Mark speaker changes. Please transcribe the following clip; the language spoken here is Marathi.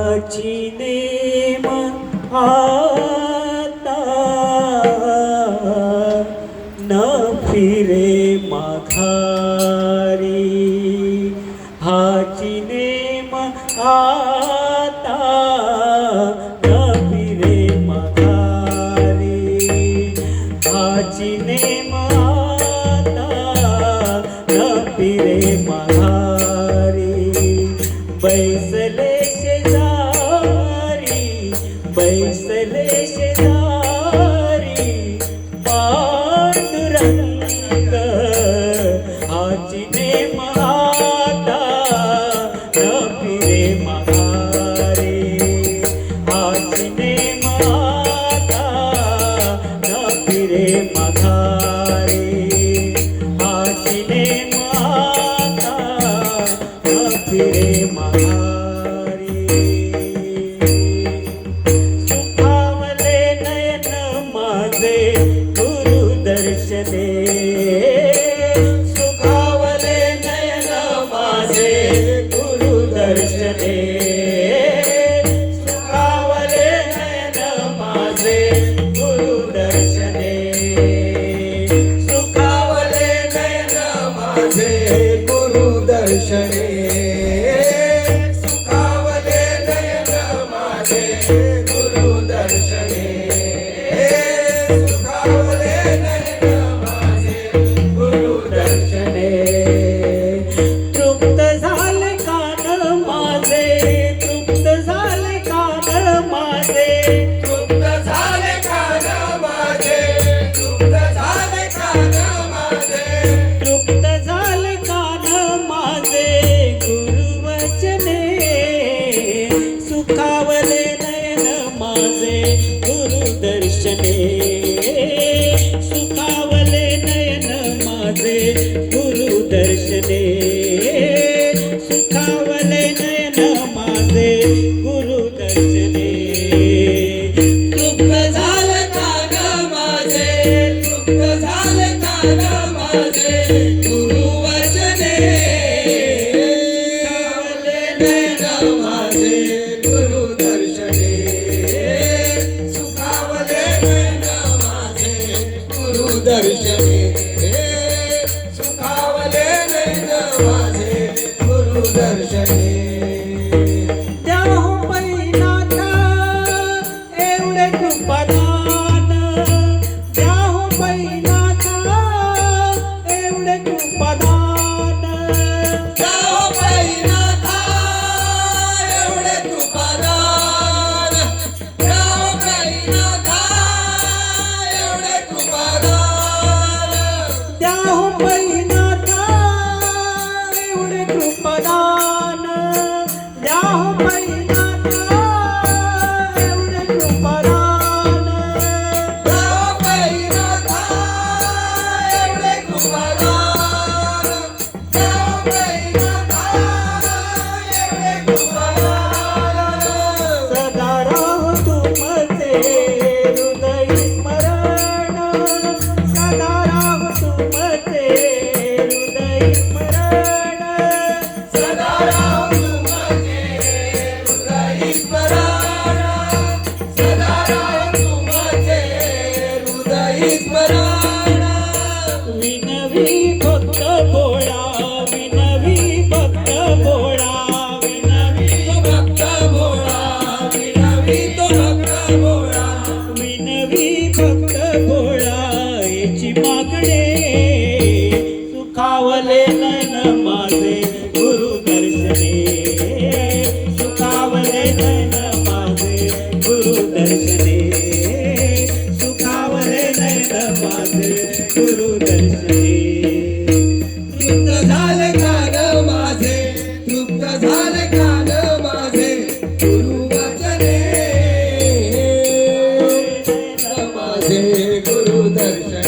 Speaker 1: ची नेम आता न फिरे माघारी. हाची नेम आता न फिरे माघारी. हाची नेम आता न फिरे माघारी. बैसे पांडुरंग आजी माता आता महारे फिरे माता आजी महारे आता माता दर्शने सुखावले नयन माझे गुरु दर्शने सुखावले नयन माझे गुरु
Speaker 2: दर्शने सुखावले नयन माझे
Speaker 1: गुरु दर्शने सुखावले नयन माझे सुखावले नयन माझे गुरुदर्शने. गुरुदर्शने एवढे कृपदान द्याहो Bye. माझे गुरु दर्शन